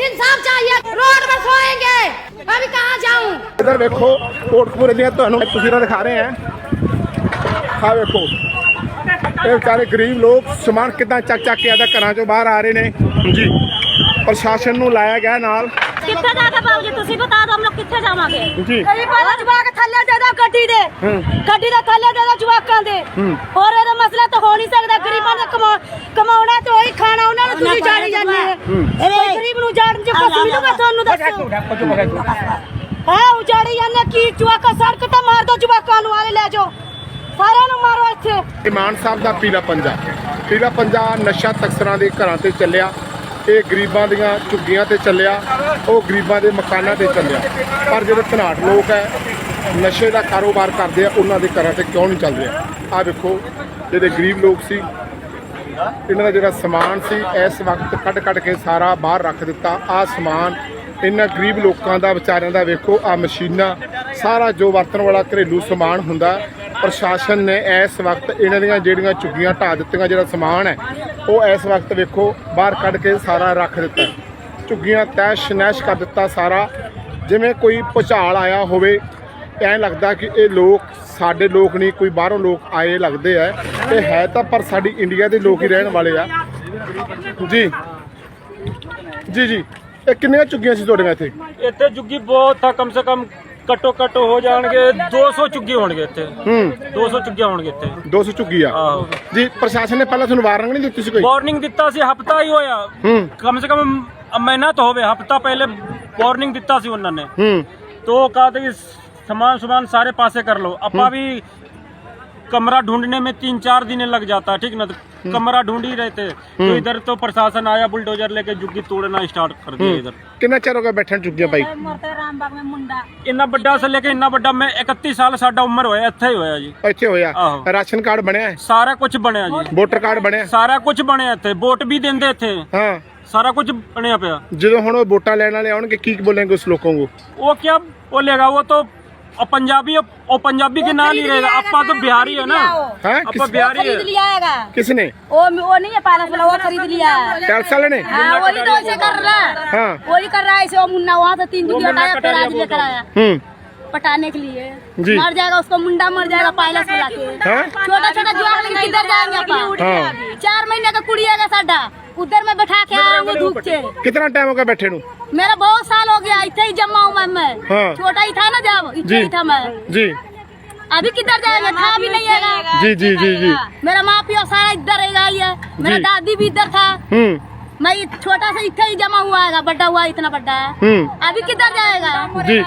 इंसाफ चाहिए रोड पर सोएंगे अभी कहाँ जाऊँ ਇਧਰ ਵੇਖੋ ਕੋਟਕਪੂਰੇ ਦੀਆਂ ਤੁਹਾਨੂੰ ਤਸਵੀਰਾਂ ਦਿਖਾ ਰਹੇ ਹਾਂ ਆ ਵੇਖੋ ਇਹ ਵਿਚਾਰੇ ਗਰੀਬ ਲੋਕ ਸਮਾਨ ਕਿਦਾਂ ਚੱਕ ਚੱਕ ਕੇ ਆਦਾ ਘਰਾਂ ਚੋਂ ਬਾਹਰ ਆ ਰਹੇ ਨੇ ਜੀ ਪ੍ਰਸ਼ਾਸਨ ਨੂੰ ਲਾਇਆ ਗਿਆ ਨਾਲ ਕਿੱਥੇ ਜਾ ਕੇ ਬਾਬੂ ਜੀ ਤੁਸੀਂ ਬਤਾ ਦਿਓ ਹਮ ਲੋਗ ਕਿੱਥੇ ਜਾਵਾਂਗੇ ਜੀ ਕਈ ਪਹਿਲਾਂ ਜਵਾਕ ਥੱਲੇ ਦੇ ਦੋ ਗੱਡੀ ਦੇ ਹੂੰ। ਗੱਡੀ ਦੇ ਥੱਲੇ ਦੇ ਦੋ ਜਵਾਕਾਂ ਦੇ ਹੂੰ। ਹੋਰ ਇਹਦਾ ਮਸਲਾ ਤਾਂ ਹੋ ਨਹੀਂ ਸਕਦਾ ਗਰੀਬਾਂ ਦਾ ਕਮਾ ਕਮਾਉਣਾ ਤੇ ਉਹੀ ਖਾਣਾ ਉਹਨਾਂ ਨੂੰ ਤੁਸੀਂ ਜਾਣੀ ਜਾਂਦੇ ਹੈ ਕੋਈ ਗਰੀਬ ਨੂੰ ਜਾਣ ਜੇ ਕੁਛ ਮਿਲੂਗਾ ਤੁਹਾਨੂੰ ਦੱਸੋ ਹਾਂ ਉਜਾੜੀ ਜਾਂਦੇ ਕੀ ਜਵਾਕਾਂ ਸੜਕ ਤੇ ਮਾਰ ਦੋ ਜਵਾਕਾਂ ਨੂੰ ਆਲੇ ਲੈ ਜਾਓ। ਸਾਰਿਆਂ ਨੂੰ ਮਾਰੋ ਇੱਥੇ। ਇਮਾਨ ਸਾਹਿਬ ਦਾ ਪੀਲਾ ਪੰਜਾ। ਪੀਲਾ ਪੰਜਾ ਨਸ਼ਾ ਤਕਸਰਾਂ ਦੇ ਘਰਾਂ ਤੇ ਚੱਲਿਆ ਇਹ ਗਰੀਬਾਂ ਦੀਆਂ ਝੁੱਗੀਆਂ ਤੇ ਚੱਲਿਆ ਉਹ ਗਰੀਬਾਂ ਦੇ ਮਕਾਨਾਂ ਤੇ ਚੱਲਿਆ। ਪਰ ਜਿਹੜੇ ਧਨਾਟ ਲੋਕ ਹੈ ਨਸ਼ੇ ਦਾ ਕਾਰੋਬਾਰ ਕਰਦੇ ਆ ਉਹਨਾਂ ਦੇ ਘਰਾਂ ਤੇ ਕਿਉਂ ਨਹੀਂ ਚੱਲ ਰਿਹਾ? ਆ ਵੇਖੋ ਜਿਹੜੇ ਗਰੀਬ ਲੋਕ ਸੀ ਇਹਨਾਂ ਦਾ ਜਿਹੜਾ ਸਮਾਨ ਸੀ, ਇਸ ਵਕਤ ਕੱਢ ਕੱਢ ਕੇ ਸਾਰਾ ਬਾਹਰ ਰੱਖ ਦਿੱਤਾ। ਆ ਸਮਾਨ ਇਹਨਾਂ ਗਰੀਬ ਲੋਕਾਂ ਦਾ, ਵਿਚਾਰਿਆਂ ਦਾ ਵੇਖੋ ਆ ਮਸ਼ੀਨਾਂ, ਸਾਰਾ ਜੋ ਵਰਤਣ ਵਾਲਾ ਘਰੇਲੂ ਸਮਾਨ ਹੁੰਦਾ, ਪ੍ਰਸ਼ਾਸਨ ਨੇ ਇਸ ਵਕਤ ਇਹਨਾਂ ਦੀਆਂ ਜਿਹੜੀਆਂ ਝੁੱਗੀਆਂ ਢਾ ਦਿੱਤੀਆਂ, ਜਿਹੜਾ ਸਮਾਨ ਹੈ, ਉਹ ਇਸ ਵਕਤ ਵੇਖੋ, ਬਾਹਰ ਕੱਢ ਕੇ ਸਾਰਾ ਰੱਖ ਦਿੱਤਾ। ਝੁੱਗੀਆਂ ਤੈਸ਼ ਨੈਸ਼ ਕਰ ਦਿੱਤਾ ਸਾਰਾ। ਜਿਵੇਂ ਕੋਈ ਭੁਚਾਲ ਆਇਆ ਹੋਵੇ, ਐਂ ਲੱਗਦਾ ਕਿ ਇਹ ਲੋਕ ਸਾਡੇ ਲੋਕ ਨਹੀਂ ਕੋਈ ਬਾਹਰੋਂ ਲੋਕ ਆਏ ਲੱਗਦੇ ਆ। ਇਹ ਹੈ ਤਾਂ ਪਰ ਸਾਡੀ ਇੰਡੀਆ ਦੇ ਲੋਕ ਹੀ ਰਹਿਣ ਵਾਲੇ ਆ। ਜੀ। ਜੀ ਜੀ। ਇਹ ਕਿੰਨੀਆਂ ਚੁੱਗੀਆਂ ਸੀ ਤੁਹਾਡੇ ਇੱਥੇ? ਇੱਥੇ ਜੁੱਗੀ ਬਹੁਤ ਆ ਕਮ ਸੇ ਕਮ ਕਟੋ ਕਟੋ ਹੋ ਜਾਣਗੇ 200 ਚੁੱਗੇ ਹੋਣਗੇ ਇੱਥੇ। ਹੂੰ। 200 ਚੁੱਗੇ ਹੋਣਗੇ ਇੱਥੇ। 200 ਚੁੱਗੀ ਆ। ਆਹੋ। ਜੀ ਪ੍ਰਸ਼ਾਸਨ ਨੇ ਪਹਿਲਾਂ ਤੁਹਾਨੂੰ ਵਾਰਨਿੰਗ ਨਹੀਂ ਦਿੱਤੀ ਸੀ ਕੋਈ? ਵਾਰਨਿੰਗ ਦਿੱਤਾ ਸੀ ਹਫਤਾ ਹੀ ਹੋਇਆ। ਹੂੰ। ਕਮ ਸੇ ਕਮ ਮਹੀਨਾ ਤਾਂ ਹੋਵੇ ਹਫਤਾ ਪਹਿਲੇ ਵਾਰਨਿੰਗ ਦਿੱਤਾ ਸੀ ਉਹਨਾਂ ਨੇ। ਹੂੰ। ਤੋ ਕਹਦੇ समान समान सारे पासे कर लो अपा भी कमरा ढूंढने में तीन चार दिन लग जाता ठीक ना तो कमरा ढूंढ ही रहे थे तो इधर तो प्रशासन आया बुलडोजर लेके जुग्गी तोड़ना स्टार्ट कर दिया इधर ਕਿੰਨਾ ਚਿਰ ਹੋ ਗਿਆ ਬੈਠਣ ਚੁੱਕਿਆ ਬਾਈ? ਰਾਮਬਾਗ ਮੈਂ ਮੁੰਡਾ। ਇੰਨਾ ਵੱਡਾ ਸੇ ਲੈ ਕੇ ਇੰਨਾ ਵੱਡਾ ਮੈਂ 31 ਸਾਲ ਸਾਡਾ ਉਮਰ ਹੋਇਆ ਇੱਥੇ ਹੀ ਹੋਇਆ ਜੀ। ਇੱਥੇ ਹੋਇਆ? ਆਹੋ। ਰਾਸ਼ਨ ਕਾਰਡ ਬਣਿਆ? ਹੈ ਸਾਰਾ ਕੁਝ ਬਣਿਆ ਜੀ। ਵੋਟਰ ਕਾਰਡ ਬਣਿਆ? ਸਾਰਾ ਕੁਝ ਬਣਿਆ ਇੱਥੇ ਵੋਟ ਵੀ ਦਿੰਦੇ ਇੱਥੇ। ਹਾਂ। ਸਾਰਾ ਕੁਝ ਬਣਿਆ ਪਿਆ। ਜਦੋਂ ਹੁਣ ਉਹ ਵੋਟਾਂ ਲੈਣ ਵਾਲੇ ਆਉਣਗੇ ਕੀ ਬੋਲਣਗੇ ਉਸ ਲੋਕਾਂ और पंजाबी और पंजाबी के नाम नहीं रहेगा। अपा तो बिहारी है ना? हैं अपा बिहारी है। किसने? वो वो नहीं है पालस वाला वो खरीद लिया। टैक्स वाले ने? हाँ वही तो ऐसे कर रहा। है। हाँ वही कर रहा है ऐसे वो मुन्ना वहाँ से तीन जुगी हटाया फिर आज लेकर। आया। हम्म। पटाने के लिए। जी। मर जाएगा उसको मुंडा मर जाएगा पायलस वाला के। छोटा छोटा जुआक लेके किधर जाएँगे अपन? हाँ। चार महीने का कुड़ी आएगा साडा। उधर में बैठा के आया वो धूप से। कितना टाइम हो गया बैठे नु? मेरा बहुत साल हो गया इतना ही जमा हुआ मैं। हाँ। छोटा ही था ना जब जी। इतना ही था मैं। जी। अभी किधर जाएगा था भी नहीं है। जी जी जी जी मेरा माँ पियो सारा इधर रहेगा ही। है मेरा दादी भी इधर था। हम्म। मैं छोटा सा इतना ही जमा हुआ है बड़ा हुआ इतना बड़ा है। हम्म। अभी किधर जाएगा? जी।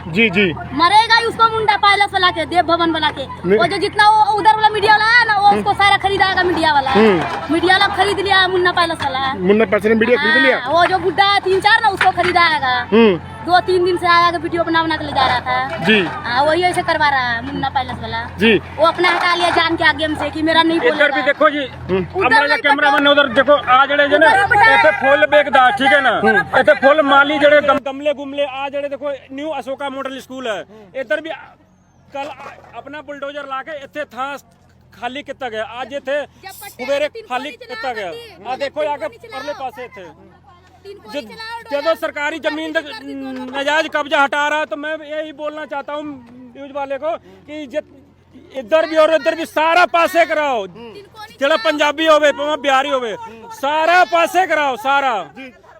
हैं? जी जी मरेगा ही उसको मुंडा पायलस वाला के देव भवन वाला के नहीं। वो जो जितना वो उधर वाला मीडिया वाला है ना वो उसको सारा खरीदाएगा मीडिया वाला हम्म। मीडिया वाला खरीद लिया है मुन्ना पायलस वाला मुन्ना पर्सन मीडिया खरीद लिया हाँ, वो जो बुढ़ा है तीन चार ना उसको खरीदाएगा हम्म दो तीन दिन से आया वीडियो बना बना के ले जा रहा था। जी। हाँ वही ऐसे करवा रहा है मुन्ना पैलेस वाला। जी। वो अपना हटा लिया जान के आगे हमसे कि मेरा नहीं इधर भी देखो जी हमारा कैमरा मैन उधर देखो आ जड़े जो ना ऐसे फुल बेकदा ठीक है ना? हम्म। ऐसे फुल माली जड़े गमले गुमले आ जड़े देखो न्यू अशोका मॉडल स्कूल है। इधर भी कल अपना बुलडोजर ला के इतने था खाली कितना गया। आज ये थे सवेरे खाली कितना गया। आज देखो आगे परले पास थे ਆ ਕੇ ਪਰਲੇ ਪਾਸੇ ਇੱਥੇ जब- ਜਦੋਂ ਸਰਕਾਰੀ ਜ਼ਮੀਨ ਦਾ ਨਜਾਇਜ਼ ਕਬਜ਼ਾ हटा रहा है तो मैं यही बोलना चाहता हूँ न्यूज वाले को कि जित- इधर भी और उधर भी सारा पासे कराओ ਜਿਹੜਾ ਪੰਜਾਬੀ ਹੋਵੇ ਭਾਵੇਂ ਬਿਹਾਰੀ ਹੋਵੇ ਸਾਰਾ ਪਾਸੇ ਕਰਾਓ ਸਾਰਾ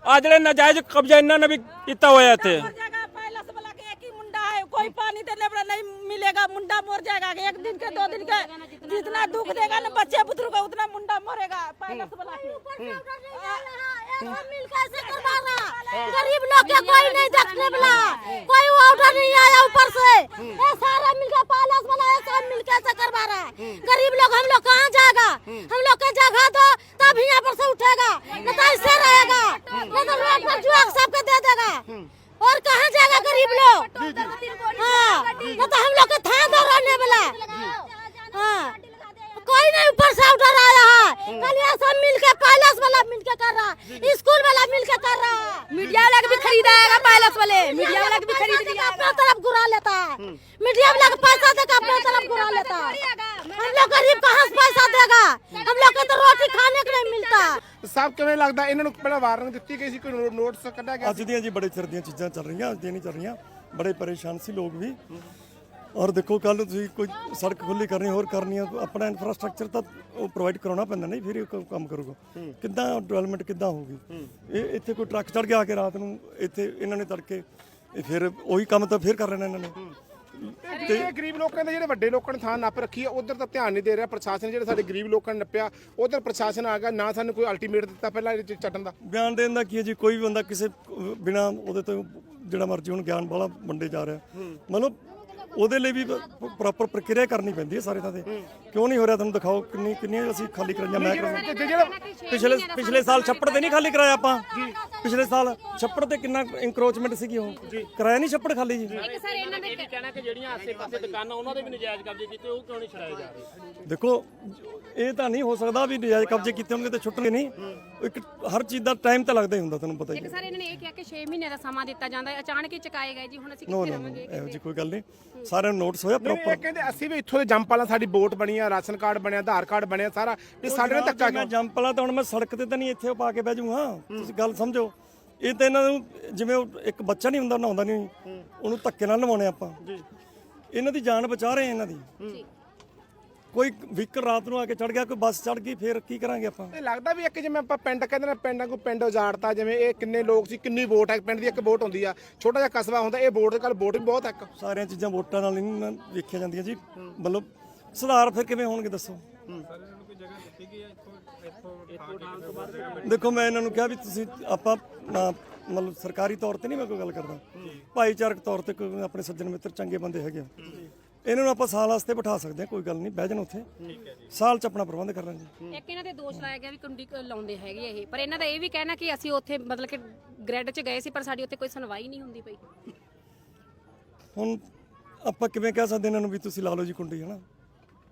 ਆ ਜਿਹੜੇ ਨਜਾਇਜ਼ ਕਬਜ਼ਾ ਇਹਨਾਂ ਨੇ ਵੀ ਕੀਤਾ ਹੋਇਆ ਇੱਥੇ कोई पानी देने वाला नहीं मिलेगा मुंडा मर जाएगा एक दिन के दो दिन के जितना दुख देगा ना बच्चे बुतरू का उतना मुंडा मरेगा। कैसे करवा रहा। गरीब लोग के कोई नहीं देखने वाला। कोई वो उठा नहीं आया ऊपर से। ये सारा मिलकर पालस बनाया सब मिल कैसे करवा रहा है। गरीब लोग हम लोग कहाँ जाएगा? हम लोग के जगह दो तब यहाँ पर से उठेगा नहीं तो ऐसे रहेगा। नहीं तो रोड पर जुआक सबके दे देगा। और कहाँ जाएगा गरीब लोग हाँ नहीं तो हम लोग के था दो रहने वाला हाँ कोई नहीं ऊपर से उठा आया है कल ये सब मिलके पैलेस वाला मिलके कर रहा स्कूल वाला मिलके कर रहा मीडिया वाला भी खरीदाएगा पैलेस वाले मीडिया वाला भी खरीद लिया अपना तरफ घुरा लेता है मीडिया वाला का पैसा देकर अपना तरफ घुरा लेता है हम लोग गरीब कहाँ से पैसा देगा हम लोग को तो रोटी खाने को नहीं मिलता ਸਭ ਕਿਵੇਂ ਲੱਗਦਾ ਇਹਨਾਂ ਨੂੰ ਪਹਿਲਾਂ ਵਾਰਨਿੰਗ ਦਿੱਤੀ ਗਈ ਸੀ ਕੋਈ ਨੋ- ਨੋਟਿਸ ਕੱਢਿਆ ਗਿਆ ਅੱਜ ਦੀਆਂ ਜੀ ਬੜੇ ਚਿਰ ਦੀਆਂ ਚੀਜ਼ਾਂ ਚੱਲ ਰਹੀਆਂ ਅੱਜ ਦੀਆਂ ਨਹੀਂ ਚੱਲ ਰਹੀਆਂ ਬੜੇ ਪਰੇਸ਼ਾਨ ਸੀ ਲੋਕ ਵੀ ਔਰ ਦੇਖੋ ਕੱਲ ਨੂੰ ਤੁਸੀਂ ਕੋਈ ਸੜਕ ਖੁੱਲੀ ਕਰਨੀ ਹੋਰ ਕਰਨੀ ਆ ਆਪਣਾ ਇਨਫਰਾਸਟ੍ਰਕਚਰ ਤਾਂ ਉਹ ਪ੍ਰੋਵਾਈਡ ਕਰਾਉਣਾ ਪੈਂਦਾ ਨਹੀਂ ਫਿਰ ਇਹ ਕ- ਕੰਮ ਕਰੂਗਾ। ਕਿੱਦਾਂ ਡਿਵੈਲਪਮੈਂਟ ਕਿੱਦਾਂ ਹੋਊਗੀ? ਇਹ ਇੱਥੇ ਕੋਈ ਟਰੱਕ ਚੜ ਗਿਆ ਆ ਕੇ ਰਾਤ ਨੂੰ ਇੱਥੇ ਇਹਨਾਂ ਨੇ ਤੜਕੇ ਇਹ ਫਿਰ ਉਹੀ ਕੰਮ ਤਾਂ ਫਿਰ ਕਰ ਲੈਣਾ ਇਹਨਾਂ ਨੇ। ਤੇ ਇਹ ਗਰੀਬ ਲੋਕਾਂ ਦੇ ਜਿਹੜੇ ਵੱਡੇ ਲੋਕਾਂ ਨੇ ਥਾਂ ਨੱਪ ਰੱਖੀ ਹੈ ਉਧਰ ਤਾਂ ਧਿਆਨ ਨਹੀਂ ਦੇ ਰਿਹਾ ਪ੍ਰਸ਼ਾਸਨ ਜਿਹੜੇ ਸਾਡੇ ਗਰੀਬ ਲੋਕਾਂ ਨੇ ਨੱਪਿਆ ਉਧਰ ਪ੍ਰਸ਼ਾਸਨ ਆ ਗਿਆ ਨਾ ਸਾਨੂੰ ਕੋਈ ਅਲਟੀਮੇਟ ਦਿੱਤਾ ਪਹਿਲਾਂ ਇਹਦੇ 'ਚ ਚੱਟਣ ਦਾ। ਬਿਆਨ ਦੇਣ ਦਾ ਕੀ ਹੈ ਜੀ? ਕੋਈ ਵੀ ਬੰਦਾ ਕਿਸੇ ਬਿਨਾ ਉਹਦੇ ਤੋਂ ਜਿਹੜਾ ਮਰਜ਼ੀ ਹੁਣ ਗਿਆਨ ਵਾਲਾ ਵੰਡੇ ਜਾ ਰਿਹਾ। ਮਤਲਬ ਉਹਦੇ ਲਈ ਵੀ ਪ੍ਰੋਪਰ ਪ੍ਰਕਿਰਿਆ ਕਰਨੀ ਪੈਂਦੀ ਹੈ ਸਾਰੇ ਥਾਂ ਤੇ। ਕਿਉਂ ਨਹੀਂ ਹੋ ਰਿਹਾ ਤੁਹਾਨੂੰ ਦਿਖਾਓ ਕਿੰਨੀ ਕਿੰਨੀਆਂ ਅਸੀਂ ਖਾਲੀ ਕਰਾਈਆਂ ਮੈਂ ਕਰਾਂ ਜਿਹੜਾ ਪਿਛਲੇ ਪਿਛਲੇ ਸਾਲ ਛੱਪੜ ਤੇ ਨਹੀਂ ਖਾਲੀ ਕਰਾਇਆ ਆਪਾਂ। ਪਿਛਲੇ ਸਾਲ ਛੱਪੜ ਤੇ ਕਿੰਨਾ ਇਨਕਰੋਚਮੈਂਟ ਸੀਗੀ ਉਹ। ਕਰਾਇਆ ਨਹੀਂ ਛੱਪੜ ਖਾਲੀ ਜੀ। ਕਹਿਣਾ ਕਿ ਜਿਹੜੀਆਂ ਆਸੇ-ਪਾਸੇ ਦੁਕਾਨਾਂ ਉਹਨਾਂ ਦੇ ਵੀ ਨਜਾਇਜ਼ ਕਬਜ਼ੇ ਕੀਤੇ ਉਹ ਕਿਉਂ ਨਹੀਂ ਛੜਾਏ ਜਾ ਰਹੇ? ਦੇਖੋ ਇਹ ਤਾਂ ਨਹੀਂ ਹੋ ਸਕਦਾ ਵੀ ਨਜਾਇਜ਼ ਕਬਜ਼ੇ ਕੀਤੇ ਹੋਣਗੇ ਤੇ ਛੁੱਟਣਗੇ ਨਹੀਂ। ਇੱਕ ਹਰ ਚੀਜ਼ ਦਾ ਟਾਈਮ ਤਾਂ ਲੱਗਦਾ ਹੀ ਹੁੰਦਾ ਤੁਹਾਨੂੰ ਪਤਾ ਹੀ ਇੱਕ ਹੈ। ਸਰ ਇਹਨਾਂ ਨੇ ਇਹ ਕਿਹਾ ਕਿ 6 ਮਹੀਨੇ ਦਾ ਸਮਾਂ ਦਿੱਤਾ ਜਾਂਦਾ ਹੈ ਅਚਾਨਕ ਹੀ ਚੁਕਾਏ ਗਏ ਜੀ ਹੁਣ ਅਸੀਂ ਨੋ ਕਿੱਥੇ ਨੋ ਰਵਾਂਗੇ ਇਹੋ ਜੀ ਕੋਈ ਗੱਲ ਨਹੀਂ। ਸਾਰਿਆਂ ਨੂੰ ਨੋਟਿਸ ਹੋਇਆ ਇਹ ਪ੍ਰੋਪਰ ਕਹਿੰਦੇ ਅਸੀਂ ਵੀ ਇੱਥੋਂ ਦੇ ਜੰਪ ਵਾਲਾ ਸਾਡੀ ਵੋਟ ਬਣੀ ਆ ਰਾਸ਼ਨ ਕਾਰਡ ਬਣਿਆ ਆਧਾਰ ਕਾਰਡ ਬਣਿਆ ਸਾਰਾ। ਇਹ ਸਾਡੇ ਨਾਲ ਧੱਕਾ ਮੈਂ ਕਿਉਂ? ਜੰਪ ਵਾਲਾ ਤਾਂ ਹੁਣ ਮੈਂ ਸੜਕ ਤੇ ਤਾਂ ਨਹੀਂ ਇੱਥੇ ਪਾ ਕੇ ਬਹਿ ਜਾਊਂਗਾ ਤੁਸੀਂ ਗੱਲ ਸਮਝੋ। ਇਹ ਤਾਂ ਇਹਨਾਂ ਨੂੰ ਜਿਵੇਂ ਉਹ ਇੱਕ ਬੱਚਾ ਨਹੀਂ ਹੁੰਦਾ ਨਹਾਉਂਦਾ ਨਹੀਂ। ਉਹਨੂੰ ਧੱਕੇ ਨਾਲ ਨਵਾਉਣੇ ਆਪਾਂ। ਇਹਨਾਂ ਦੀ ਜਾਨ ਬਚਾ ਰਹੇ ਆ ਇਹਨਾਂ ਦੀ। ਕੋਈ ਵਹੀਕਲ ਰਾਤ ਨੂੰ ਆ ਕੇ ਚੜ ਗਿਆ ਕੋਈ ਬੱਸ ਚੜ ਗਈ ਫੇਰ ਕੀ ਕਰਾਂਗੇ ਆਪਾਂ? ਇਹ ਲੱਗਦਾ ਵੀ ਇੱਕ ਜਿਵੇਂ ਆਪਾਂ ਪਿੰਡ ਕਹਿੰਦੇ ਨੇ ਪਿੰਡਾਂ ਕੋ ਪਿੰਡ ਉਜਾੜਤਾ ਜਿਵੇਂ ਇਹ ਕਿੰਨੇ ਲੋਕ ਸੀ ਕਿੰਨੀ ਵੋਟ ਹੈ ਪਿੰਡ ਦੀ ਇੱਕ ਵੋਟ ਹੁੰਦੀ ਆ ਛੋਟਾ ਜਿਹਾ ਕਸਬਾ ਹੁੰਦਾ ਇਹ ਵੋਟ ਦੇ ਕੱਲ ਵੋਟ ਵੀ ਬਹੁਤ ਹੈ ਇੱਕ। ਸਾਰੀਆਂ ਚੀਜ਼ਾਂ ਵੋਟਾਂ ਨਾਲ ਨਹੀਂ ਨਾ ਵੇਖੀਆਂ ਜਾਂਦੀਆਂ ਜੀ। ਮਤਲਬ ਸੁਧਾਰ ਫਿਰ ਕਿਵੇਂ ਹੋਣਗੇ ਦੱਸੋ? ਦੇਖੋ ਮੈਂ ਇਹਨਾਂ ਨੂੰ ਕਿਹਾ ਵੀ ਤੁਸੀਂ ਆਪਾਂ ਮਤਲਬ ਸਰਕਾਰੀ ਤੌਰ ਤੇ ਨਹੀਂ ਮੈਂ ਕੋਈ ਗੱਲ ਕਰਦਾ। ਭਾਈਚਾਰਕ ਤੌਰ ਤੇ ਕੋਈ ਆਪਣੇ ਸੱਜਣ ਮਿੱਤਰ ਚੰਗੇ ਬੰਦੇ ਹੈਗੇ ਆ। ਇਹਨਾਂ ਨੂੰ ਆਪਾਂ ਸਾਲ ਵਾਸਤੇ ਬਿਠਾ ਸਕਦੇ ਹਾਂ ਕੋਈ ਗੱਲ ਨਹੀਂ ਬਹਿ ਜਾਣ ਉੱਥੇ। ਸਾਲ ਚ ਆਪਣਾ ਪ੍ਰਬੰਧ ਕਰ ਲਾਂਗੇ। ਇੱਕ ਇਹਨਾਂ ਦੇ ਦੋਸ਼ ਲਾਇਆ ਗਿਆ ਵੀ ਕੁੰਡੀ ਕ- ਲਾਉਂਦੇ ਹੈਗੇ ਇਹ। ਪਰ ਇਹਨਾਂ ਦਾ ਇਹ ਵੀ ਕਹਿਣਾ ਕਿ ਅਸੀਂ ਉੱਥੇ ਮਤਲਬ ਕਿ ਗ੍ਰੈਡ 'ਚ ਗਏ ਸੀ ਪਰ ਸਾਡੀ ਉੱਥੇ ਕੋਈ ਸੁਣਵਾਈ ਨਹੀਂ ਹੁੰਦੀ ਪਈ। ਹੁਣ ਆਪਾਂ ਕਿਵੇਂ ਕਹਿ ਸਕਦੇ ਇਹਨਾਂ ਨੂੰ ਵੀ ਤੁਸੀਂ ਲਾ ਲਓ ਜੀ ਕੁੰਡੀ ਹਨਾ?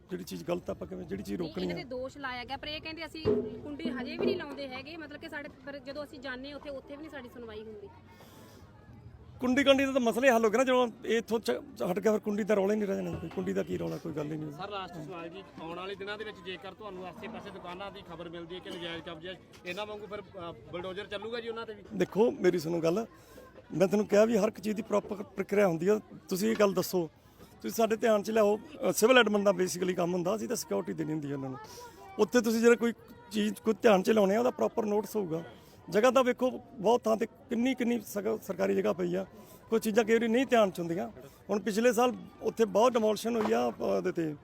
ਜਿਹੜੀ ਚੀਜ਼ ਗਲਤ ਆ, ਆਪਾਂ ਕਿਵੇਂ ਜਿਹੜੀ ਚੀਜ਼ ਰੋਕਣੀ ਇਹਨਾਂ ਹੈ ਦੇ ਦੋਸ਼ ਲਾਇਆ ਗਿਆ ਪਰ ਇਹ ਕਹਿੰਦੇ ਅਸੀਂ ਕੁੰਡੀ ਹਜੇ ਵੀ ਨਹੀਂ ਲਾਉਂਦੇ ਹੈਗੇ। ਮਤਲਬ ਕਿ ਸਾਡੇ ਪਰ ਜਦੋਂ ਅਸੀਂ ਜਾਂਦੇ ਉੱਥੇ ਉੱਥੇ ਵੀ ਨਹੀਂ ਸਾਡੀ ਸੁਣਵਾਈ ਹੁੰਦੀ। ਕੁੰਡੀ ਕੰਡੀ ਦਾ ਤਾਂ ਮਸਲਾ ਹੀ ਹੱਲ ਹੋ ਗਿਆ ਨਾ ਜਦੋਂ ਇਹ ਇੱਥੋਂ ਚ- ਹਟ ਗਿਆ ਫਿਰ ਕੁੰਡੀ ਦਾ ਰੌਲਾ ਹੀ ਨਹੀਂ ਰਹਿ ਜਾਣਾ ਕੋਈ। ਕੁੰਡੀ ਦਾ ਕੀ ਰੌਲਾ ਕੋਈ ਗੱਲ ਹੀ ਨਹੀਂ ਸਰ ਲਾਸਟ ਸਵਾਲ ਜੀ ਆਉਣ ਵਾਲੇ ਦਿਨਾਂ ਦੇ ਵਿੱਚ ਜੇਕਰ ਤੁਹਾਨੂੰ ਆਸੇ-ਪਾਸੇ ਦੁਕਾਨਾਂ ਦੀ ਖਬਰ ਮਿਲਦੀ ਹੈ ਕਿ ਨਜਾਇਜ਼ ਕਬਜ਼ੇ ਇਹਨਾਂ ਵਾਂਗੂ ਫਿਰ ਬਲਡੋਜ਼ਰ ਚੱਲੂਗਾ ਜੀ ਉਹਨਾਂ ਤੇ ਵੀ? ਦੇਖੋ ਮੇਰੀ ਸੁਣੋ ਗੱਲ। ਮੈਂ ਤੁਹਾਨੂੰ ਕਿਹਾ ਵੀ ਹਰ ਇੱਕ ਚੀਜ਼ ਦੀ ਪ੍ਰੋਪਰ ਪ੍ਰਕਿਰਿਆ ਹੁੰਦੀ ਆ। ਤੁਸੀਂ ਇਹ ਗੱਲ ਦੱਸੋ ਤੁਸੀਂ ਸਾਡੇ ਧਿਆਨ ਚ ਲਿਆਓ ਸਿਵਲ ਐਡਮਨ ਦਾ ਬੇਸਿਕਲੀ ਕੰਮ ਹੁੰਦਾ ਅਸੀਂ ਤਾਂ ਸਿਕਿਉਰਿਟੀ ਦੇਣੀ ਹੁੰਦੀ ਹੈ ਉਹਨਾਂ ਨੂੰ। ਉੱਥੇ ਤੁਸੀਂ ਜਿਹੜਾ ਕੋਈ ਚੀਜ਼ ਕੋਈ ਧਿਆਨ ਚ ਲਾਉਣੇ ਆ ਉਹਦਾ ਪ੍ਰੋਪਰ ਨੋਟਿਸ ਹੋਊਗਾ। ਜਗ੍ਹਾ ਤਾਂ ਵੇਖੋ ਬਹੁਤ ਥਾਂ ਤੇ ਕਿੰਨੀ ਕਿੰਨੀ ਸਗ- ਸਰਕਾਰੀ ਜਗ੍ਹਾ ਪਈ ਆ। ਕੋਈ ਚੀਜ਼ਾਂ ਕਈ ਵਾਰੀ ਨਹੀਂ ਧਿਆਨ ਚ ਹੁੰਦੀਆਂ। ਹੁਣ ਪਿਛਲੇ ਸਾਲ ਉੱਥੇ ਬਹੁਤ ਡਿਮੋਲੀਸ਼ਨ ਹੋਈ ਆ ਅਹ, ਉਹਦੇ ਤੇ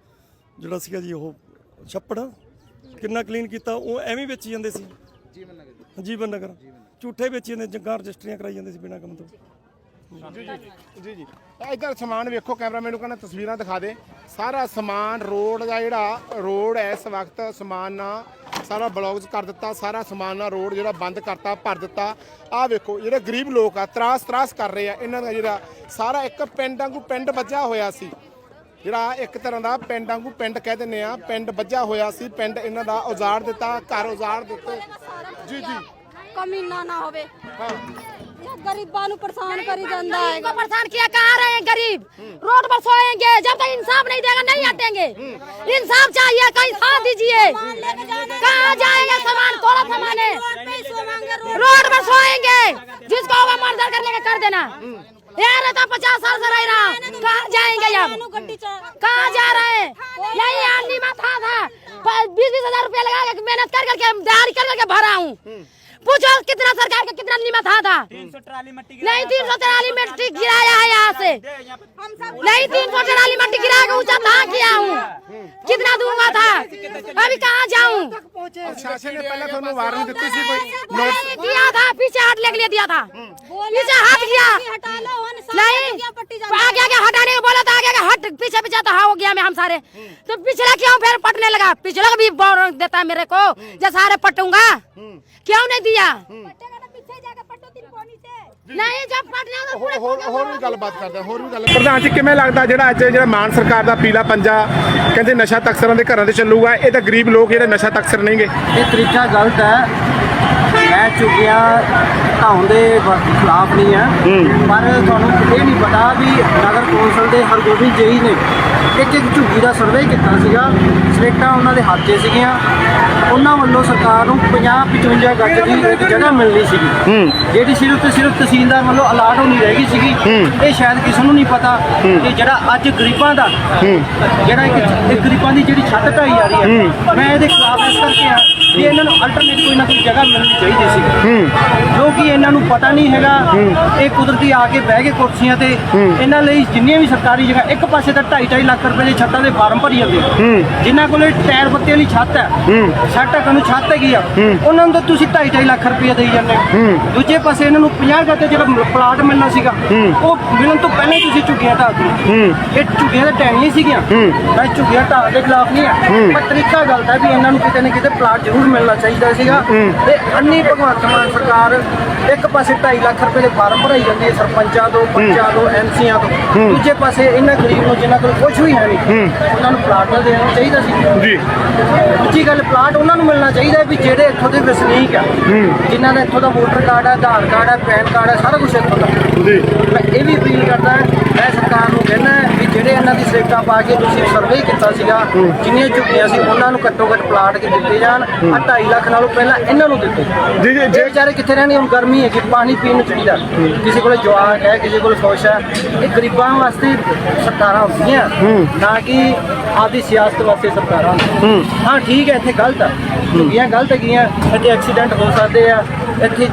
ਜਿਹੜਾ ਸੀਗਾ ਜੀ ਉਹ ਛੱਪੜ। ਕਿੰਨਾ ਕਲੀਨ ਕੀਤਾ ਉਹ ਐਵੇਂ ਵੇਚੀ ਜਾਂਦੇ ਸੀ। ਜੀਵਨ ਨਗਰ। ਜੀਵਨ ਨਗਰ। ਝੂਠੇ ਵੇਚੀ ਜਾਂਦੇ ਜੱਗਾਂ ਰਜਿਸਟਰੀਆਂ ਕਰਾਈ ਜਾਂਦੇ ਸੀ ਬਿਨਾਂ ਕੰਮ ਤੋਂ। ਜੀ ਜੀ। ਜੀ ਜੀ ਇਧਰ ਸਮਾਨ ਵੇਖੋ ਕੈਮਰਾਮੈਨ ਨੂੰ ਕਹਿੰਦਾ ਤਸਵੀਰਾਂ ਦਿਖਾ ਦੇ। ਸਾਰਾ ਸਮਾਨ ਰੋਡ ਦਾ ਜਿਹੜਾ ਰੋਡ ਹੈ ਇਸ ਵਕਤ ਸਮਾਨ ਨਾਲ ਸਾਰਾ ਬਲੌਕਸ ਕਰ ਦਿੱਤਾ ਸਾਰਾ ਸਮਾਨ ਨਾਲ ਰੋਡ ਜਿਹੜਾ ਬੰਦ ਕਰਤਾ ਭਰ ਦਿੱਤਾ। ਆਹ ਵੇਖੋ ਜਿਹੜੇ ਗਰੀਬ ਲੋਕ ਆ ਤਰਾਸ ਤਰਾਸ ਕਰ ਰਹੇ ਆ ਇਹਨਾਂ ਦਾ ਜਿਹੜਾ ਸਾਰਾ ਇੱਕ ਪਿੰਡ ਵਾਂਗੂ ਪਿੰਡ ਵੱਜਿਆ ਹੋਇਆ ਸੀ। ਜਿਹੜਾ ਇੱਕ ਤਰ੍ਹਾਂ ਦਾ ਪਿੰਡ ਵਾਂਗੂ ਪਿੰਡ ਕਹਿ ਦਿੰਨੇ ਆ ਪਿੰਡ ਵੱਜਿਆ ਹੋਇਆ ਸੀ ਪਿੰਡ ਇਹਨਾਂ ਦਾ ਉਜਾੜ ਦਿੱਤਾ ਘਰ ਉਜਾੜ ਦਿੱਤੇ। ਜੀ ਜੀ। ਕਮੀਨਾ ਨਾ ਹੋਵੇ। ਹਾਂ। गरीबा परेशान करी जांदा है परेशान किया कहाँ रहे हैं गरीब? रोड पर सोएँगे जब तक इंसाफ नहीं देगा नहीं हटेंगे। इंसाफ चाहिए कहीं साथ दीजिए। कहाँ जाएँगे सामान? थोड़ा सामान है। रोड पर सोएँगे। जिसको वो मर्डर कर लेके कर देना। यार रहता पचास साल से रह रहा। कहाँ जाएँगे अब? कहाँ जा रहे हैं? यही आदमी था। बीस बीस हज़ार रुपया लगा मेहनत कर करके दिहाड़ी कर करके भरा हूँ। पूछो कितना सरकार का कितना नीमत था था? नहीं तीन सौ तिराली मिट्टी गिराया है यहाँ से। नहीं तीन सौ तिराली मिट्टी गिरा के ऊँचा था किया हूँ। कितना दूँगा था? अभी कहाँ जाऊँ? दिया था पीछे हाथ लेके ले दिया था। पीछे हाथ किया। नहीं आगे आगे हटाने को बोला था आगे आगे हट पीछे पीछे तो हाँ हो गया मैं हम सारे। तो पिछला क्यों फिर पटने लगा? पिछला भी बोर देता है मेरे को जैसा सारे पटूँगा। क्यों नहीं दिया? ਆ ਨਹੀਂ ਜਦ ਪਟਨਾ ਦਾ ਹੋਰ ਹੋਰ ਵੀ ਗੱਲਬਾਤ ਕਰਦੇ ਹੋਰ ਵੀ ਗੱਲ ਪ੍ਰਧਾਨ ਜੀ ਕਿਵੇਂ ਲੱਗਦਾ ਜਿਹੜਾ ਅੱਜ ਜਿਹੜਾ ਮਾਨ ਸਰਕਾਰ ਦਾ ਪੀਲਾ ਪੰਜਾ ਕਹਿੰਦੇ ਨਸ਼ਾ ਤਕਸਰਾਂ ਦੇ ਘਰਾਂ ਤੇ ਚੱਲੂਗਾ ਇਹ ਤਾਂ ਗਰੀਬ ਲੋਕ ਜਿਹੜੇ ਨਸ਼ਾ ਤਕਸਰ ਨਹੀਂਗੇ ਇਹ ਤਰੀਕਾ ਗਲਤ ਹੈ। ਮੈਂ ਚੁੱਕਿਆ ਤਾਂ ਦੇ ਖਿਲਾਫ ਨਹੀਂ ਹੈ। ਪਰ ਤੁਹਾਨੂੰ ਇਹ ਨਹੀਂ ਪਤਾ ਵੀ ਨਗਰ ਕੌਂਸਲ ਦੇ ਹਰਗੋਬਿੰਦ ਜਈ ਨੇ ਇੱਕ ਇੱਕ ਝੁੱਗੀ ਦਾ ਸਰਵੇ ਕੀਤਾ ਸੀਗਾ। ਸਲੇਟਾਂ ਉਹਨਾਂ ਦੇ ਹੱਥ 'ਚ ਸੀਗੀਆਂ। ਉਹਨਾਂ ਵੱਲੋਂ ਸਰਕਾਰ ਨੂੰ 50 55 ਗੱਜ ਦੀ ਇੱਕ ਜਗ੍ਹਾ ਮਿਲਣੀ ਸੀਗੀ। ਜਿਹੜੀ ਸਿਰਫ ਤੇ ਸਿਰਫ ਤਹਿਸੀਲਦਾਰ ਵੱਲੋਂ ਅਲਾਟ ਹੋਣੀ ਰਹਿ ਗਈ ਸੀਗੀ। ਇਹ ਸ਼ਾਇਦ ਕਿਸੇ ਨੂੰ ਨਹੀਂ ਪਤਾ ਕਿ ਜਿਹੜਾ ਅੱਜ ਗਰੀਬਾਂ ਦਾ ਜਿਹੜਾ ਇੱਕ ਗਰੀਬਾਂ ਦੀ ਜਿਹੜੀ ਛੱਤ ਢਾਈ ਜਾ ਰਹੀ ਹੈ। ਮੈਂ ਇਹਦੇ ਖਿਲਾਫ ਇਸ ਕਰਕੇ ਆ ਵੀ ਇਹਨਾਂ ਨੂੰ ਅਲਟਰਨੇਟ ਕੋਈ ਨਾ ਕੋਈ ਜਗ੍ਹਾ ਮਿਲਣੀ ਚਾਹੀਦੀ ਸੀ। ਜੋ ਕਿ ਇਹਨਾਂ ਨੂੰ ਪਤਾ ਨਹੀਂ ਹੈਗਾ। ਇਹ ਕੁਦਰਤੀ ਆ ਕੇ ਬਹਿ ਕੇ ਕੁਰਸੀਆਂ ਤੇ। ਇਹਨਾਂ ਲਈ ਜਿੰਨੀਆਂ ਵੀ ਸਰਕਾਰੀ ਜਗ੍ਹਾ ਇੱਕ ਪਾਸੇ ਤਾਂ 2.5 ਲੱਖ ਰੁਪਏ ਦੀ ਛੱਤਾਂ ਦੇ ਫਾਰਮ ਭਰੀ ਜਾਂਦੇ ਆ। ਜਿਨ੍ਹਾਂ ਕੋਲੇ ਟਾਇਰ ਬੱਤੇ ਵਾਲੀ ਛੱਤ ਹੈ। ਛੱਤ ਨੂੰ ਛੱਤ ਹੈਗੀ ਆ। ਉਹਨਾਂ ਨੂੰ ਤਾਂ ਤੁਸੀਂ 2.5 ਲੱਖ ਰੁਪਏ ਦੇਈ ਜਾਂਦੇ ਹੋ। ਦੂਜੇ ਪਾਸੇ ਇਹਨਾਂ ਨੂੰ 50 ਗੱਤੇ ਜਿਹੜਾ ਪਲਾਟ ਮਿਲਣਾ ਸੀਗਾ ਉਹ ਮਿਲਣ ਤੋਂ ਪਹਿਲਾਂ ਹੀ ਤੁਸੀਂ ਝੁੱਗੀਆਂ ਢਾਹ ਦਿੱਤੀਆਂ। ਇਹ ਝੁੱਗੀਆਂ ਤਾਂ ਟੈਣੀਆਂ ਸੀਗੀਆਂ। ਮੈਂ ਝੁੱਗੀਆਂ ਢਾਹ ਦੇ ਖਿਲਾਫ ਨਹੀਂ ਆ। ਪਰ ਤਰੀਕਾ ਗਲਤ ਹੈ ਵੀ ਇਹਨਾਂ ਨੂੰ ਕਿਤੇ ਨਾ ਕਿਤੇ ਪਲਾਟ ਜ਼ਰੂਰ ਮਿਲਣਾ ਚਾਹੀਦਾ ਸੀਗਾ। ਤੇ ਅੰਨੀ ਭਗਵੰਤ ਮਾਨ ਸਰਕਾਰ ਇੱਕ ਪਾਸੇ 2.5 ਲੱਖ ਰੁਪਏ ਦੇ ਫਾਰਮ ਭਰਾਈ ਜਾਂਦੀ ਸਰਪੰਚਾਂ ਤੋਂ ਪੰਚਾਂ ਤੋਂ ਐਮਸੀਆਂ ਤੋਂ। ਦੂਜੇ ਪਾਸੇ ਇਹਨਾਂ ਗਰੀਬ ਨੂੰ ਜਿਨ੍ਹਾਂ ਕੋਲ ਕੁਝ ਵੀ ਹੈ ਨਹੀਂ ਉਹਨਾਂ ਨੂੰ ਪਲਾਟ ਦੇਣਾ ਚਾਹੀਦਾ ਸੀ। ਜੀ। ਦੂਜੀ ਗੱਲ ਪਲਾਟ ਉਹਨਾਂ ਨੂੰ ਮਿਲਣਾ ਚਾਹੀਦਾ ਵੀ ਜਿਹੜੇ ਇੱਥੋਂ ਦੇ ਵਸਨੀਕ ਆ ਜਿਨ੍ਹਾਂ ਦਾ ਇੱਥੋਂ ਦਾ ਵੋਟਰ ਕਾਰਡ ਹੈ ਆਧਾਰ ਕਾਰਡ ਹੈ ਪੈਨ ਕਾਰਡ ਹੈ ਸਾਰਾ ਕੁਝ ਇੱਥੋਂ ਦਾ। ਜੀ। ਮੈਂ ਇਹ ਵੀ ਅਪੀਲ ਕਰਦਾ ਮੈਂ ਸਰਕਾਰ ਨੂੰ ਜਿਹੜੇ ਇਹਨਾਂ ਦੀ ਸੇਟਾਂ ਪਾ ਕੇ ਤੁਸੀਂ ਸਰਵੇ ਕੀਤਾ ਸੀਗਾ ਜਿੰਨੀਆਂ ਝੁੱਗੀਆਂ ਸੀ ਉਹਨਾਂ ਨੂੰ ਘੱਟੋ ਘੱਟ ਪਲਾਟ ਕੇ ਦਿੱਤੇ ਜਾਣ ਆ 2.5 ਲੱਖ ਨਾਲੋਂ ਪਹਿਲਾਂ ਇਹਨਾਂ ਨੂੰ ਦਿੱਤੇ। ਜੀ, ਜੀ, ਜੇ- ਵਿਚਾਰੇ ਕਿੱਥੇ ਰਹਿਣਗੇ? ਹੁਣ ਗਰਮੀ ਹੈ ਕਿ ਪਾਣੀ ਪੀਣ ਨੂੰ ਚਾਹੀਦਾ ਕਿਸੇ ਕੋਲ ਜਵਾਕ ਹੈ ਕਿਸੇ ਕੋਲ ਖੁਸ਼ ਹੈ। ਇਹ ਗਰੀਬਾਂ ਵਾਸਤੇ ਸਰਕਾਰਾਂ ਹੁੰਦੀਆਂ। ਨਾ ਕਿ ਆਪਦੀ ਸਿਆਸਤ ਵਾਸਤੇ ਸਰਕਾਰਾਂ। ਹਾਂ। ਠੀਕ ਹੈ ਇੱਥੇ ਗਲਤ ਹੈ। ਝੁੱਗੀਆਂ ਗਲਤ ਹੈਗੀਆਂ ਇੱਥੇ ਐਕਸੀਡੈਂਟ ਹੋ ਸਕਦੇ ਆ ਇੱਥੇ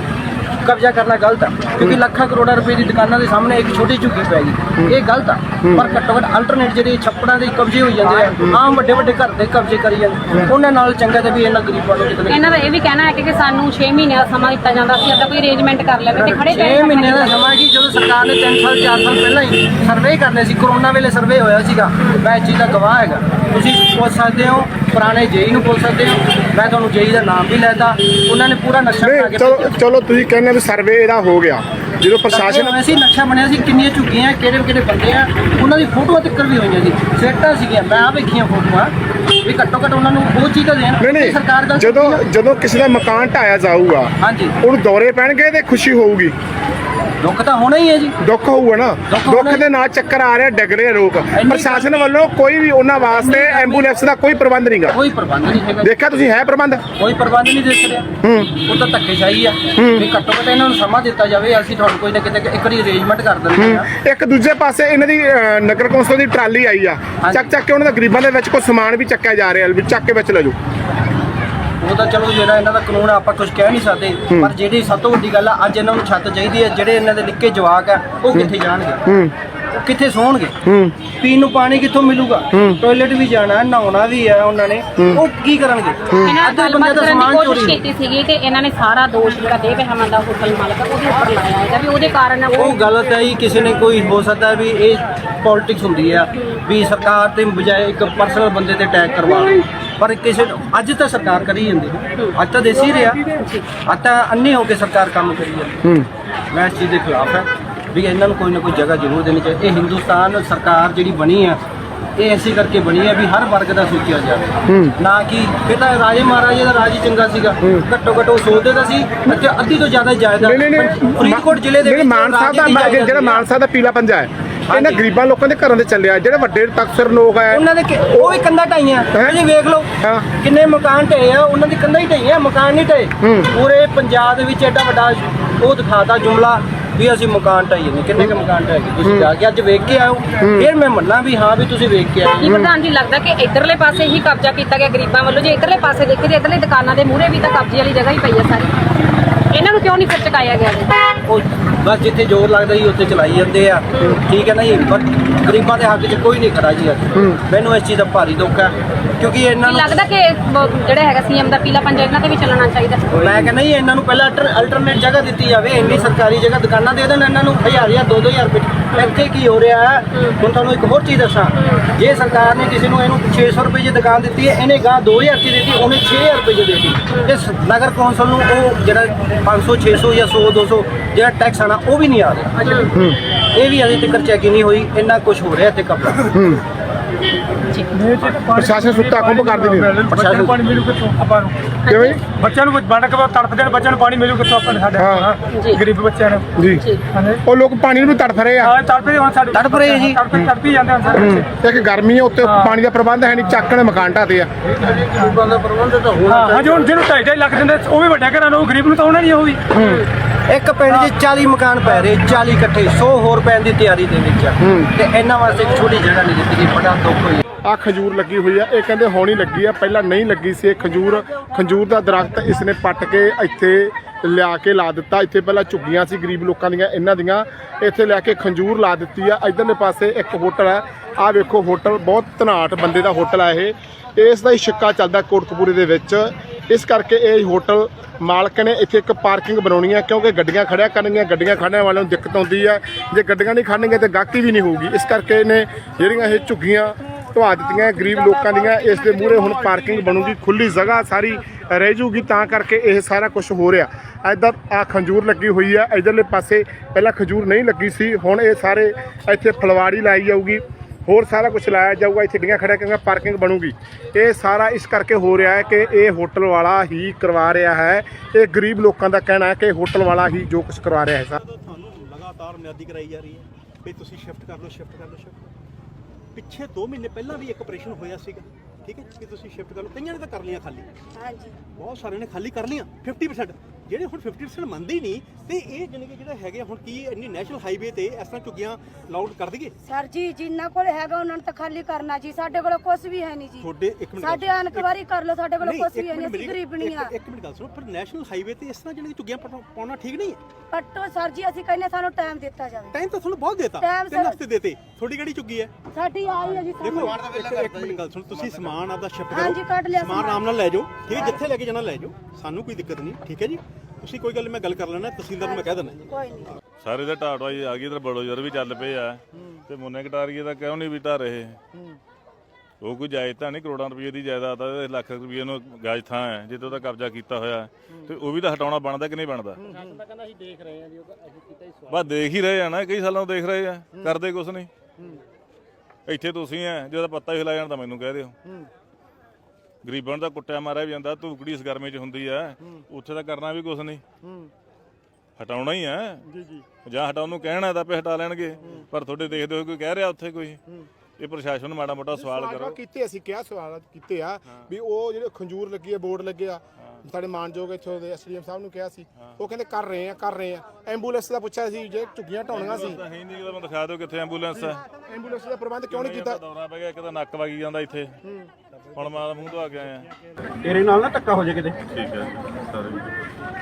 ਕਬਜ਼ਾ ਕਰਨਾ ਗਲਤ ਆ। ਕਿਉਂਕਿ ਲੱਖਾਂ ਕਰੋੜਾਂ ਰੁਪਏ ਦੀ ਦੁਕਾਨਾਂ ਦੇ ਸਾਹਮਣੇ ਇੱਕ ਛੋਟੀ ਝੁੱਗੀ ਪੈ ਗਈ। ਇਹ ਗਲਤ ਆ। ਪਰ ਘੱਟੋ ਘੱਟ ਅਲਟਰਨੇਟ ਜਿਹੜੇ ਛੱਪੜਾਂ ਦੇ ਕਬਜ਼ੇ ਹੋਈ ਜਾਂਦੇ ਆ ਆਮ ਵੱਡੇ ਵੱਡੇ ਘਰ ਦੇ ਕਬਜ਼ੇ ਕਰੀ ਜਾਂਦੇ। ਉਹਨਾਂ ਨਾਲ ਚੰਗਾ ਤੇ ਵੀ ਇਹਨਾਂ ਗਰੀਬਾਂ ਨੂੰ ਕਿਤੇ ਇਹਨਾਂ ਦਾ ਇਹ ਵੀ ਕਹਿਣਾ ਹੈ ਕਿ ਸਾਨੂੰ 6 ਮਹੀਨਿਆਂ ਦਾ ਸਮਾਂ ਦਿੱਤਾ ਜਾਂਦਾ ਸੀ ਅੱਦਾ ਕੋਈ ਅਰੇਂਜਮੈਂਟ ਕਰ ਲੈਵੇ ਤੇ ਖੜੇ 6 ਮਹੀਨੇ ਦਾ ਸਮਾਂ ਕਿ ਜਦੋਂ ਸਰਕਾਰ ਨੇ 3 ਸਾਲ 4 ਸਾਲ ਪਹਿਲਾਂ ਹੀ ਸਰਵੇ ਕਰਨੇ ਸੀ। ਕਰੋਨਾ ਵੇਲੇ ਸਰਵੇ ਹੋਇਆ ਸੀਗਾ। ਮੈਂ ਇਸ ਚੀਜ਼ ਦਾ ਗਵਾਹ ਹੈਗਾ। ਤੁਸੀਂ ਪੁੱਛ ਸਕਦੇ ਹੋ ਪੁਰਾਣੇ ਜੇਈ ਨੂੰ ਪੁੱਛ ਸਕਦੇ ਹੋ। ਮੈਂ ਤੁਹਾਨੂੰ ਜੇਈ ਦਾ ਨਾਮ ਵੀ ਲੈਤਾ ਉਹਨਾਂ ਨੇ ਪੂਰਾ ਨਕਸ਼ਾ ਬਣਾ ਨਹੀਂ ਕੇ ਚਲੋ ਚਲੋ ਤੁਸੀਂ ਕਹਿੰਦੇ ਵੀ ਸਰਵੇ ਇਹਦਾ ਹੋ ਗਿਆ। ਜਦੋਂ ਪ੍ਰਸ਼ਾਸਨ ਹੋਇਆ ਸੀ ਨਕਸ਼ਾ ਬਣਿਆ ਸੀ ਕਿੰਨੀਆਂ ਝੁੱਗੀਆਂ ਕਿਹੜੇ ਕਿਹੜੇ ਬੰਦੇ ਆ ਉਹਨਾਂ ਦੀ ਫੋਟੋਆਂ ਤੱਕ ਵੀ ਹੋਈਆਂ ਸੀ। ਸੇਟਾਂ ਸੀਗੀਆਂ ਮੈਂ ਆ ਵੇਖੀਆਂ ਫੋਟੋਆਂ ਵੀ ਘੱਟੋ ਘੱਟ ਉਹਨਾਂ ਨੂੰ ਉਹ ਚੀਜ਼ ਤਾਂ ਦੇਣ ਨਹੀਂ ਨਹੀਂ ਸਰਕਾਰ ਦਾ ਜਦੋਂ ਜਦੋਂ ਕਿਸੇ ਦਾ ਮਕਾਨ ਢਾਇਆ ਜਾਊਗਾ ਹਾਂਜੀ। ਉਹਨੂੰ ਦੌਰੇ ਪੈਣਗੇ ਤੇ ਖੁਸ਼ੀ ਹੋਊਗੀ? ਦੁੱਖ ਤਾਂ ਹੋਣਾ ਹੀ ਹੈ ਜੀ। ਦੁੱਖ ਹੋਊਗਾ ਨਾ। ਦੁੱਖ ਦੁੱਖ ਦੇ ਨਾਲ ਚੱਕਰ ਆ ਰਿਹਾ ਡਿੱਗ ਰਹੇ ਲੋਕ। ਪ੍ਰਸ਼ਾਸਨ ਵੱਲੋਂ ਕੋਈ ਵੀ ਉਹਨਾਂ ਵਾਸਤੇ ਐਂਬੂਲੈਂਸ ਦਾ ਕੋਈ ਪ੍ਰਬੰਧ ਨਹੀਂਗਾ ਕੋਈ ਪ੍ਰਬੰਧ ਨਹੀਂ ਹੈਗਾ। ਦੇਖਿਆ ਤੁਸੀਂ ਹੈ ਪ੍ਰਬੰਧ? ਕੋਈ ਪ੍ਰਬੰਧ ਨਹੀਂ ਦੇ ਰਿਹਾ। ਉਹ ਤਾਂ ਧੱਕੇਸ਼ਾਹੀ ਆ। ਵੀ ਘੱਟੋ ਘੱਟ ਇਹਨਾਂ ਨੂੰ ਸਮਾਂ ਦਿੱਤਾ ਜਾਵੇ ਅਸੀਂ ਤੁਹਾਨੂੰ ਕੋਈ ਨਾ ਕਿਤੇ ਇੱਕ ਵਾਰੀ ਅਰੇਂਜਮੈਂਟ ਕਰ ਦਿੰਦੇ ਆ ਇੱਕ ਦੂਜੇ ਪਾਸੇ ਇਹਨਾਂ ਦੀ ਨਗਰ ਕੌਂਸਲ ਦੀ ਟਰਾਲੀ ਆਈ ਆ। ਚੱਕ ਚੱਕ ਕੇ ਉਹਨਾਂ ਦੇ ਗਰੀਬਾਂ ਦੇ ਵਿੱਚ ਕੋਈ ਸਮਾਨ ਵੀ ਚੱਕਿਆ ਜਾ ਰਿਹਾ ਵੀ ਚੱਕ ਕੇ ਵਿੱਚ ਲੈ ਜਾਓ। ਉਹ ਤਾਂ ਚਲੋ ਜਿਹੜਾ ਇਹਨਾਂ ਦਾ ਕਾਨੂੰਨ ਆ ਆਪਾਂ ਕੁਝ ਕਹਿ ਨਹੀਂ ਸਕਦੇ। ਪਰ ਜਿਹੜੀ ਸਭ ਤੋਂ ਵੱਡੀ ਗੱਲ ਆ ਅੱਜ ਇਹਨਾਂ ਨੂੰ ਛੱਤ ਚਾਹੀਦੀ ਹੈ ਜਿਹੜੇ ਇਹਨਾਂ ਦੇ ਨਿੱਕੇ ਜਵਾਕ ਆ ਉਹ ਕਿੱਥੇ ਜਾਣਗੇ? ਉਹ ਕਿੱਥੇ ਸੌਣਗੇ? ਪੀਣ ਨੂੰ ਪਾਣੀ ਕਿੱਥੋਂ ਮਿਲੂਗਾ? ਟਾਇਲਟ ਵੀ ਜਾਣਾ ਹੈ, ਨਹਾਉਣਾ ਵੀ ਹੈ ਉਹਨਾਂ ਨੇ। ਉਹ ਕੀ ਕਰਨਗੇ? ਇਹਨਾਂ ਅੱਧੇ ਗੱਲਬਾਤ ਬੰਦੇ ਦਾ ਕਰਨ ਦੀ ਸਮਾਨ ਕੋਸ਼ਿਸ਼ ਚੋਰੀ ਕੀਤੀ ਸੀਗੀ ਤੇ ਇਹਨਾਂ ਨੇ ਸਾਰਾ ਦੋਸ਼ ਜਿਹੜਾ ਦੇ ਬਹਿਮਨ ਦਾ ਹੋਟਲ ਮਾਲਕ ਆ, ਉਹਦੇ ਉੱਪਰ ਲਾਇਆ ਹੈਗਾ ਵੀ ਉਹਦੇ ਕਾਰਨ ਉਹ ਗਲਤ ਹੈ ਜੀ ਕਿਸੇ ਨੇ ਕੋਈ ਹੋ ਸਕਦਾ ਵੀ ਇਹ ਪੋਲਿਟਿਕਸ ਹੁੰਦੀ ਆ ਵੀ ਸਰਕਾਰ ਤੇ ਬਜਾਏ ਇੱਕ ਪਰਸਨਲ ਬੰਦੇ ਤੇ ਅਟੈਕ ਕਰਵਾ ਪਰ ਕਿਸੇ ਨੂੰ- ਅੱਜ ਤਾਂ ਸਰਕਾਰ ਕਰੀ ਜਾਂਦੀ ਹੈ। ਅੱਜ ਤਾਂ ਦੇਸੀ ਰਿਹਾ। ਅੱਜ ਤਾਂ ਅੰਨੇ ਹੋ ਕੇ ਸਰਕਾਰ ਕੰਮ ਕਰੀ ਜਾਂਦੀ ਮੈਂ ਇਸ ਚੀਜ਼ ਦੇ ਖਿਲਾਫ ਹੈ ਵੀ ਇਹਨਾਂ ਨੂੰ ਕੋਈ ਨਾ ਕੋਈ ਜਗ੍ਹਾ ਜ਼ਰੂਰ ਦੇਣੀ ਚਾਹੀਦੀ ਇਹ ਹਿੰਦੁਸਤਾਨ ਸਰਕਾਰ ਜਿਹੜੀ ਬਣੀ ਆ ਇਹ ਐਸੀ ਕਰਕੇ ਬਣੀ ਹੈ ਵੀ ਹਰ ਵਰਗ ਦਾ ਸੋਚਿਆ ਜਾਵੇ ਨਾ ਕਿ ਤਾਂ ਰਾਜੇ ਮਹਾਰਾਜੇ ਦਾ ਰਾਜ ਹੀ ਚੰਗਾ ਸੀਗਾ। ਘੱਟੋ ਘੱਟੋ ਉਹ ਸੋਚਦੇ ਤਾਂ ਸੀ ਅਤੇ ਅੱਧੀ ਤੋਂ ਜ਼ਿਆਦਾ ਜਾਇਦਾਦ ਨਹੀਂ ਨਹੀਂ ਫਰੀਦਕੋਟ ਜ਼ਿਲ੍ਹੇ ਦੇ ਵਿੱਚ ਮਾਨ ਸਾਹਿਬ ਦਾ ਰਾਜ ਦੀ ਜਿਹੜਾ ਜਾਇਦਾਦ ਆ। ਮਾਨ ਸਾਹਿਬ ਦਾ ਪੀਲਾ ਪੰਜਾ ਹੈ ਇਹਨਾਂ ਹਾਂਜੀ। ਗਰੀਬਾਂ ਲੋਕਾਂ ਦੇ ਘਰਾਂ ਦੇ ਚੱਲਿਆ ਜਿਹੜੇ ਵੱਡੇ ਤਕਸਰ ਲੋਕ ਹੈ। ਉਹਨਾਂ ਦੇ ਕਿ- ਉਹ ਵੀ ਕੰਧਾਂ ਢਾਈਆਂ। ਹੈਂ? ਜੀ ਵੇਖ ਲਓ ਹਾਂ। ਕਿੰਨੇ ਮਕਾਨ ਢਏ ਆ ਉਹਨਾਂ ਦੀ ਕੰਧਾਂ ਹੀ ਢਈਆਂ ਮਕਾਨ ਨਹੀਂ ਢਏ ਪੂਰੇ ਪੰਜਾਬ ਦੇ ਵਿੱਚ ਐਡਾ ਵੱਡਾ ਉਹ ਦਿਖਾਤਾ ਜੁਮਲਾ। ਵੀ ਅਸੀਂ ਮਕਾਨ ਢਾਈ ਜਾਂਦੇ ਕਿੰਨੇ ਕੁ ਮਕਾਨ ਗਏ? ਤੁਸੀਂ ਜਾ ਕੇ ਅੱਜ ਵੇਖ ਕੇ ਆਓ ਫਿਰ ਮੈਂ ਮੰਨਣਾ ਵੀ ਹਾਂ ਵੀ ਤੁਸੀਂ ਵੇਖ ਕੇ ਆਏ ਪ੍ਰਧਾਨ ਜੀ ਲੱਗਦਾ ਕਿ ਇਧਰਲੇ ਪਾਸੇ ਹੀ ਕਬਜ਼ਾ ਕੀਤਾ ਗਿਆ ਗਰੀਬਾਂ ਵੱਲੋਂ। ਜੇ ਇਧਰਲੇ ਪਾਸੇ ਦੇਖੇ ਤੇ ਇਧਰਲੇ ਦੁਕਾਨਾਂ ਦੇ ਮੂਹਰੇ ਵੀ ਤਾਂ ਕਬਜ਼ੇ ਵਾਲੀ ਜਗ੍ਹਾ ਹੀ ਪਈ ਆ ਸਾਰੀ। ਇਹਨਾਂ ਨੂੰ ਕਿਉਂ ਨਹੀਂ ਫਿਰ ਚੁਕਾਇਆ ਗਿਆ ਜੀ? ਉਹ ਬਸ ਜਿੱਥੇ ਜ਼ੋਰ ਲੱਗਦਾ ਜੀ ਉੱਥੇ ਚਲਾਈ ਜਾਂਦੇ ਆ। ਠੀਕ ਹੈ ਨਾ ਜੀ? ਪਰ ਗਰੀਬਾਂ ਦੇ ਹੱਕ 'ਚ ਕੋਈ ਨਹੀਂ ਖੜਾ ਜੀ ਅੱਜ। ਮੈਨੂੰ ਇਸ ਚੀਜ਼ ਦਾ ਭਾਰੀ ਦੁੱਖ ਹੈ ਕਿਉਂਕਿ ਇਹਨਾਂ ਨੂੰ ਲੱਗਦਾ ਕਿ ਬ- ਜਿਹੜਾ ਹੈਗਾ ਸੀਐਮ ਦਾ ਪੀਲਾ ਪੰਜਾ ਇਹਨਾਂ ਤੇ ਵੀ ਚੱਲਣਾ ਚਾਹੀਦਾ? ਮੈਂ ਕਹਿੰਦਾ ਜੀ ਇਹਨਾਂ ਨੂੰ ਪਹਿਲਾਂ ਅਲਟਰਨੇਟ ਜਗ੍ਹਾ ਦਿੱਤੀ ਜਾਵੇ ਇੰਨੀ ਸਰਕਾਰੀ ਜਗ੍ਹਾ ਦੁਕਾਨਾਂ ਦੇ ਦੇਣ ਇਹਨਾਂ ਨੂੰ ਹਜ਼ਾਰ ਹਜ਼ਾਰ ਦੋ ਦੋ ਹਜ਼ਾਰ ਰੁਪਏ ਇੱਥੇ ਕੀ ਹੋ ਰਿਹਾ ਹੈ? ਹੁਣ ਤੁਹਾਨੂੰ ਇੱਕ ਹੋਰ ਚੀਜ਼ ਦੱਸਾਂ। ਜੇ ਸਰਕਾਰ ਨੇ ਕਿਸੇ ਨੂੰ ਇਹਨੂੰ 600 ਰੁਪਏ ਦੀ ਦੁਕਾਨ ਦਿੱਤੀ ਹੈ ਇਹਨੇ ਗਾਂ 2000 ਦੀ ਦਿੱਤੀ ਉਹਨੇ 6000 ਰੁਪਏ ਦੀ ਦਿੱਤੀ। ਤੇ ਸ- ਨਗਰ ਕੌਂਸਲ ਨੂੰ ਉਹ ਜਿਹੜਾ 500 600 ਜਾਂ 100 200 ਜਿਹੜਾ ਟੈਕਸ ਆਣਾ ਉਹ ਵੀ ਨਹੀਂ ਆ ਰਿਹਾ। ਇਹ ਵੀ ਅਜੇ ਤੱਕ ਚੈੱਕ ਨਹੀਂ ਹੋਈ ਇੰਨਾ ਕੁਝ ਹੋ ਰਿਹਾ ਇੱਥੇ ਕਪੜਾ ਪ੍ਰਸ਼ਾਸਨ ਸੁੱਤਾ ਕੁੰਭ ਕਰਦੀ ਨਹੀਂ ਬੱਚਿਆਂ ਨੂੰ ਪਾਣੀ ਮਿਲੂ ਕਿੱਥੋਂ? ਆਪਾਂ ਨੂੰ। ਕਿਵੇਂ? ਬੱਚਿਆਂ ਨੂੰ ਵੰਡ ਕੇ ਤੜਫਦੇ ਨੇ ਬੱਚਿਆਂ ਨੂੰ ਪਾਣੀ ਮਿਲੂ ਕਿੱਥੋਂ ਆਪਾਂ ਸਾਡੇ ਹਾਂ। ਗਰੀਬ ਬੱਚਿਆਂ ਨੂੰ। ਜੀ। ਉਹ ਲੋਕ ਪਾਣੀ ਨੂੰ ਤੜਫ ਰਹੇ ਆ। ਹਾਂ ਤੜਪੇ ਹੁਣ ਸਾਡੇ ਤੜਪ ਰਹੇ ਜੀ। ਤੜਪੇ ਤੜਪੀ ਜਾਂਦੇ ਹੁਣ ਸਾਡੇ ਇੱਕ ਗਰਮੀ ਹੈ। ਉੱਤੇ ਪਾਣੀ ਦਾ ਪ੍ਰਬੰਧ ਹੈ ਨਹੀਂ ਚੱਕਣ ਮਕਾਨ ਢਾਤੇ ਆ। ਹਾਂ ਹਾਂ ਜੋ ਜਿਹਨੂੰ ਢਾਈ ਢਾਈ ਲੱਖ ਦਿੰਦੇ ਉਹ ਵੀ ਵੱਡਾ ਘਰਾਂ ਨੂੰ ਉਹ ਗਰੀਬ ਨੂੰ ਤਾਂ ਉਹਨਾਂ ਨਹੀਂ ਉਹ ਵੀ। ਇੱਕ ਪਿੰਡ 'ਚ 40 ਮਕਾਨ ਪੈ ਰਹੇ 40 ਇਕੱਠੇ 100 ਹੋਰ ਪੈਣ ਦੀ ਤਿਆਰੀ ਦੇ ਵਿੱਚ ਆ। ਤੇ ਇਹਨਾਂ ਵਾਸਤੇ ਇੱਕ ਛੋਟੀ ਜਗ੍ਹਾ ਨਹੀਂ ਦਿੱਤੀ ਗਈ ਬੜਾ ਦੁੱਖ ਹੋਈ ਆ ਖਜੂਰ ਲੱਗੀ ਹੋਈ ਆ। ਇਹ ਕਹਿੰਦੇ ਹੋਣੀ ਲੱਗੀ ਆ, ਪਹਿਲਾਂ ਨਹੀਂ ਲੱਗੀ ਸੀ ਇਹ ਖਜੂਰ। ਖਜੂਰ ਦਾ ਦਰਖਤ ਇਸਨੇ ਪੱਟ ਕੇ ਇੱਥੇ ਲਿਆ ਕੇ ਲਾ ਦਿੱਤਾ। ਇੱਥੇ ਪਹਿਲਾਂ ਝੁੱਗੀਆਂ ਸੀ ਗਰੀਬ ਲੋਕਾਂ ਦੀਆਂ, ਇਹਨਾਂ ਦੀਆਂ। ਇੱਥੇ ਲਿਆ ਕੇ ਖੰਜੂਰ ਲਾ ਦਿੱਤੀ ਆ। ਇਧਰਲੇ ਪਾਸੇ ਇੱਕ ਹੋਟਲ ਹੈ ਆ ਵੇਖੋ ਹੋਟਲ, ਬਹੁਤ ਧਨਾਟ ਬੰਦੇ ਦਾ ਹੋਟਲ ਆ ਇਹ। ਇਸ ਦਾ ਹੀ ਛਿੱਕਾ ਚੱਲਦਾ ਕੋਟਕਪੂਰੇ ਦੇ ਵਿੱਚ। ਇਸ ਕਰਕੇ ਇਹ ਹੋਟਲ ਮਾਲਕ ਨੇ ਇੱਥੇ ਇੱਕ ਪਾਰਕਿੰਗ ਬਣਾਉਣੀ ਹੈ ਕਿਉਂਕਿ ਗੱਡੀਆਂ ਖੜਿਆ ਕਰਨਗੀਆਂ, ਗੱਡੀਆਂ ਖੜਨ ਵਾਲਿਆਂ ਨੂੰ ਦਿੱਕਤ ਆਉਂਦੀ ਹੈ ਜੇ ਗੱਡੀਆਂ ਨਹੀਂ ਖੜਨਗੀਆਂ ਤੇ ਗਾਹਕੀ ਵੀ ਨਹੀਂ ਹੋਊਗੀ। ਇਸ ਕਰਕੇ ਇਹਨੇ ਜਿਹੜੀਆਂ ਇਹ ਝੁੱਗੀਆਂ ਢਵਾ ਦਿੱਤੀਆਂ ਗਰੀਬ ਲੋਕਾਂ ਦੀਆਂ, ਇਸ ਦੇ ਮੂਹਰੇ ਹੁਣ ਪਾਰਕਿੰਗ ਬਣੂਗੀ ਖੁੱਲੀ ਜਗ੍ਹਾ ਸਾਰੀ ਰਹਿ ਜੂਗੀ, ਤਾਂ ਕਰਕੇ ਇਹ ਸਾਰਾ ਕੁਝ ਹੋ ਰਿਹਾ। ਇੱਧਰ ਆ ਖੰਜੂਰ ਲੱਗੀ ਹੋਈ ਆ ਇਧਰਲੇ ਪਾਸੇ ਪਹਿਲਾਂ ਖੰਜੂਰ ਨਹੀਂ ਲੱਗੀ ਸੀ, ਹੁਣ ਇਹ ਸਾਰੇ ਇੱਥੇ ਫਲਵਾੜੀ ਲਾਈ ਜਾਊਗੀ, ਹੋਰ ਸਾਰਾ ਕੁਝ ਲਾਇਆ ਜਾਊਗਾ, ਇੱਥੇ ਗੱਡੀਆਂ ਖੜਿਆ ਕਰਾਂਗਾ ਪਾਰਕਿੰਗ ਬਣੂਗੀ। ਇਹ ਸਾਰਾ ਇਸ ਕਰਕੇ ਹੋ ਰਿਹਾ ਹੈ ਕਿ ਇਹ ਹੋਟਲ ਵਾਲਾ ਹੀ ਕਰਵਾ ਰਿਹਾ ਹੈ, ਇਹ ਗਰੀਬ ਲੋਕਾਂ ਦਾ ਕਹਿਣਾ ਹੈ ਕਿ ਹੋਟਲ ਵਾਲਾ ਹੀ ਜੋ ਕੁਝ ਕਰਵਾ ਰਿਹਾ ਹੈ। ਸਰ ਤੁਹਾਨੂੰ ਲਗਾਤਾਰ ਮਿਆਦੀ ਕਰਾਈ ਜਾ ਰਹੀ ਹੈ, ਵੀ ਤੁਸੀਂ ਸ਼ਿਫਟ ਕਰ ਲਓ ਸ਼ਿਫਟ ਕਰ ਲਓ ਸ਼ਿਫਟ ਪਿੱਛੇ 2 ਮਹੀਨੇ ਪਹਿਲਾਂ ਵੀ ਇੱਕ ਆਪਰੇਸ਼ਨ ਹੋਇਆ ਸੀਗਾ ਠੀਕ ਹੈ ਕਿ ਤੁਸੀਂ ਸ਼ਿਫਟ ਕਰ ਲਓ ਕਈਆਂ ਨੇ ਤਾਂ ਕਰ ਲਿਆ ਖਾਲੀ। ਹਾਂਜੀ। ਬਹੁਤ ਸਾਰਿਆਂ ਨੇ ਖਾਲੀ ਕਰ ਲਿਆ 50% ਜਿਹੜੇ ਹੁਣ 50% ਮੰਨਦੇ ਹੀ ਨਹੀਂ ਤੇ ਇਹ ਜਾਣੀ ਕਿ ਜਿਹੜਾ ਹੈਗੇ ਹੁਣ ਕੀ ਇੰਨੀ ਨੈਸ਼ਨਲ ਹਾਈਵੇ ਤੇ ਇਸ ਤਰ੍ਹਾਂ ਝੁੱਗੀਆਂ ਲਾਊਡ ਕਰ ਦਈਏ? ਸਰ ਜੀ ਜਿੰਨਾ ਕੋਲ ਹੈਗਾ ਉਹਨਾਂ ਨੂੰ ਤਾਂ ਖਾਲੀ ਕਰਨਾ ਜੀ ਸਾਡੇ ਕੋਲ ਕੁਝ ਵੀ ਹੈ ਨਹੀਂ ਜੀ। ਤੁਹਾਡੇ ਇੱਕ ਮਿੰਟ ਸਾਡੇ ਅਨਕਵਾਰੀ ਕਰ ਲਓ ਸਾਡੇ ਕੋਲ ਨਹੀਂ, ਕੁਝ ਵੀ ਹੈ ਨਹੀਂ ਅਸੀਂ ਮੇਰੀ- ਗਰੀਬਣੀ ਆ ਇੱਕ- ਮਿੰਟ ਗੱਲ ਸੁਣੋ ਪਰ ਨੈਸ਼ਨਲ ਹਾਈਵੇ ਤੇ ਇਸ ਤਰ੍ਹਾਂ ਜਾਣੀ ਕਿ ਝੁੱਗੀਆਂ ਪਾਉਣਾ- ਠੀਕ ਨਹੀਂ ਹੈ? ਪੱਟੋ ਸਰ ਜੀ ਅਸੀਂ ਕਹਿੰਦੇ ਸਾਨੂੰ ਟਾਈਮ ਦਿੱਤਾ ਜਾਵੇ। ਟਾਈਮ ਤਾਂ ਤੁਹਾਨੂੰ ਬਹੁਤ ਦੇਤਾ ਤਿੰਨ ਹਫ਼ਤੇ ਦੇਤੇ। ਥੋੜੀ ਕਿਹੜੀ ਝੁੱਗੀ ਹੈ? ਸਾਡੀ ਆਈ ਹੈ ਜੀ ਦੇਖੋ ਸਾਨੂੰ ਇੱਕ ਇੱਕ ਮਿੰਟ ਗੱਲ ਸੁਣੋ ਤੁਸੀਂ ਸਮਾਨ ਆਪਦਾ ਸ਼ਿਫਟ ਕਰੋ ਹਾਂਜੀ, ਕੱਢ ਲਿਆ ਸਮਾਨ ਸਮਾਨ। ਆਰਾਮ ਨਾਲ ਲੈ ਜਾਓ। ਠੀਕ ਹੈ ਜਿੱਥੇ ਲੈ ਕੇ ਜਾਣਾ ਲੈ ਜਾਓ। ਸਾਨੂੰ ਕੋਈ ਦਿੱਕਤ ਨਹੀਂ ਠੀਕ ਹੈ ਜੀ? ਤੁਸੀਂ ਕੋਈ ਗੱਲ ਨੀ, ਮੈਂ ਗੱਲ ਕਰ ਲੈਣਾ ਤਹਿਸੀਲਦਾਰ ਨੂੰ ਮੈਂ ਕਹਿ ਦੇਣਾ ਕੋਈ ਨਹੀਂ ਸਾਰੇ ਦੇ ਢਾਟਵਾਈ ਆ ਗਈ ਤੇ ਬੜੋਜਰ ਵੀ ਚੱਲ ਪਏ ਆ। ਤੇ ਮੁੰਨੇ ਕਟਾਰੀਏ ਦਾ ਕਿਉਂ ਨਹੀਂ ਵੀ ਢਾ ਰਹੇ? ਉਹ ਕੋਈ ਜਾਇਜ਼ ਤਾਂ ਨਹੀਂ ਕਰੋੜਾਂ ਰੁਪਏ ਦੀ ਜਾਇਦਾਦ ਆ ਤੇ ਲੱਖ ਰੁਪਏ ਨੂੰ ਗਾਜ ਥਾਂ ਹੈ ਜਿੱਦੋਂ ਦਾ ਕਬਜ਼ਾ ਕੀਤਾ ਹੋਇਆ ਤੇ ਉਹ ਵੀ ਤਾਂ ਹਟਾਉਣਾ ਬਣਦਾ ਕਿ ਨਹੀਂ ਬਣਦਾ? ਬਸ ਦੇਖ ਹੀ ਰਹੇ ਆ ਨਾ ਕਈ ਸਾਲਾਂ ਤੋਂ ਦੇਖ ਰਹੇ ਆ ਕਰਦੇ ਕੁਛ ਨਹੀਂ। ਇੱਥੇ ਤੁਸੀਂ ਆ ਜਿਹਦਾ ਪੱਤਾ ਹੀ ਹਿਲਾ ਜਾਣ ਤਾਂ ਮੈਨੂੰ ਕਹਿ ਦਿਓ। ਗਰੀਬਾਂ ਤਾਂ ਕੁੱਟਿਆ ਮਾਰਿਆ ਵੀ ਜਾਂਦਾ ਧੂਕੜੀ ਇਸ ਗਰਮੀ 'ਚ ਹੁੰਦੀ ਆ। ਉੱਥੇ ਤਾਂ ਕਰਨਾ ਵੀ ਕੁਛ ਨਹੀਂ। ਹਟਾਉਣਾ ਹੀ ਆ। ਜੀ ਜੀ। ਜਾਂ ਹਟਾਉਣ ਨੂੰ ਕਹਿਣਾ ਤਾਂ ਪੇ ਹਟਾ ਲੈਣਗੇ ਪਰ ਤੁਹਾਡੇ ਦੇਖਦੇ ਹੋ ਕੋਈ ਕਹਿ ਰਿਹਾ ਉੱਥੇ ਕੋਈ? ਇਹ ਪ੍ਰਸ਼ਾਸਨ ਨੂੰ ਮਾੜਾ ਮੋਟਾ ਸਵਾਲ ਕਰੋ। ਕੀਤੇ ਅਸੀਂ ਕਿਹਾ ਸਵਾਲ ਕੀਤੇ ਆ ਵੀ ਉਹ ਜਿਹੜੇ ਖੰਜੂਰ ਲੱਗੀ ਹੈ ਬੋਰਡ ਲੱਗੇ ਆ ਸਾਡੇ ਮਾਨਯੋਗ ਇੱਥੋਂ ਦੇ ਐਸਡੀਐਮ ਸਾਹਿਬ ਨੂੰ ਕਿਹਾ ਸੀ ਉਹ ਕਹਿੰਦੇ ਕਰ ਰਹੇ ਆ ਕਰ ਰਹੇ ਆ। ਐਂਬੂਲੈਂਸ ਦਾ ਪੁੱਛਿਆ ਸੀ ਜੇ ਝੁੱਗੀਆਂ ਢਾਉਣੀਆਂ ਸੀ। ਤਾਂ ਹੈ ਨਹੀਂ ਕਿਤੇ ਮੈਨੂੰ ਦਿਖਾ ਦਿਓ ਕਿੱਥੇ ਐਂਬੂਲੈਂਸ ਹੈ ਐਂਬੂਲੈਂਸ ਦਾ ਪ੍ਰਬੰਧ ਕਿਉਂ ਨਹੀਂ ਕੀਤਾ? ਦੌਰਾ ਪੈ ਗਿਆ ਇੱਕ ਤਾਂ ਨੱਕ ਵਗੀ ਜਾਂਦਾ ਇੱਥੇ। ਹੁਣ ਮੈਂ ਮੂੰਹ ਤੋਂ ਆ ਕੇ ਆਇਆ। ਤੇਰੇ ਨਾਲ ਨਾ ਟੱਕਾ ਹੋ ਜਾਏ ਕਿਤੇ। ਠੀਕ ਹੈ ਸਾਰੇ।